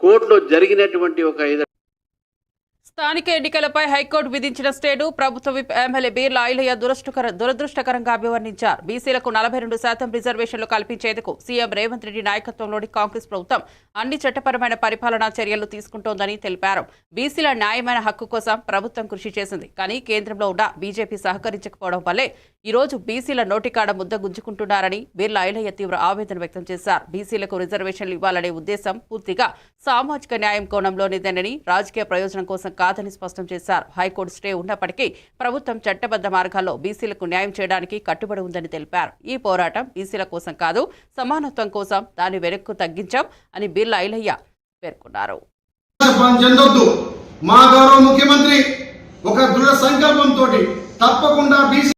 కోర్టులో జరిగినటువంటి ఒక స్థానిక ఎన్నికలపై హైకోర్టు విధించిన స్టేను ప్రభుత్వ ఎమ్మెల్యే బీర్ల ఐలయ్య దురదృష్టకర దురదృష్టకరంగా అభివర్ణించారు. బీసీలకు నలభై రెండు శాతం రిజర్వేషన్లు కల్పించేందుకు సీఎం రేవంత్ రెడ్డి నాయకత్వంలోని కాంగ్రెస్ ప్రభుత్వం అన్ని చట్టపరమైన పరిపాలనా చర్యలు తీసుకుంటోందని తెలిపారు. బీసీల న్యాయమైన హక్కు కోసం ప్రభుత్వం కృషి చేసింది. కానీ కేంద్రంలో ఉన్న బీజేపీ సహకరించకపోవడం వల్లే ఈ రోజు బీసీల నోటికాడ ముద్ద గుంజుకుంటున్నారని బీర్ల ఐలయ్య తీవ్ర ఆవేదన వ్యక్తం చేశారు. బీసీలకు రిజర్వేషన్లు ఇవ్వాలనే ఉద్దేశం పూర్తిగా సామాజిక న్యాయం కోణంలోనిదేనని రాజకీయ ప్రయోజనం కోసం కాదని స్పష్టం చేశారు. హైకోర్టు స్టే ఉన్నప్పటికీ ప్రభుత్వం చట్టబద్ధ మార్గాల్లో బీసీలకు న్యాయం చేయడానికి కట్టుబడి ఉందని తెలిపారు. ఈ పోరాటం బీసీల కోసం కాదు సమానత్వం కోసం దాన్ని వెనక్కు తగ్గించాం అని బిర్లా ఐలయ్య పేర్కొన్నారు. మా గౌరవ ముఖ్యమంత్రి ఒక దృఢ సంకల్పంతో తప్పకుండా బీసీ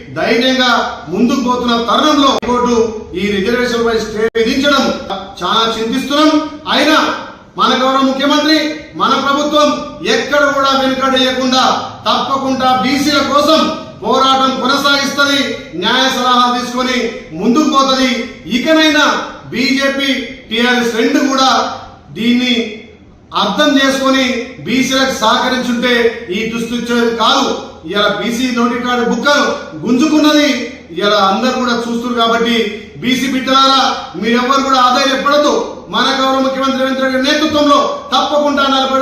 ధైర్యంగా ముందుకు పోతున్న తరుణంలో కోర్టు ఈ రిజర్వేషన్ పై స్టే విధించడం చాలా చింతిస్తున్నాం. అయినా మన గౌరవ ముఖ్యమంత్రి మన ప్రభుత్వం ఎక్కడ కూడా వెనుకడేయకుండా తప్పకుండా బీసీల కోసం పోరాటం కొనసాగిస్తుంది న్యాయ సలహాలు తీసుకొని ముందుకు పోతుంది. ఇకనైనా బీజేపీ టిఆర్ఎస్ రెండు కూడా దీన్ని అర్థం చేసుకొని బీసీలకు సహకరించుంటే ఈ దుస్థితి కాదు. ఇలా బీసీ నోటి కార్డు బుక్కలు గుంజుకున్నది ఇలా అందరు కూడా చూస్తున్నారు కాబట్టి బీసీ బిడ్డలారా మీరెవ్వరు కూడా ఆదాయం ఎప్పడదు మన గౌరవ ముఖ్యమంత్రి రేవంత్ రెడ్డి నేతృత్వంలో తప్పకుండా నలభై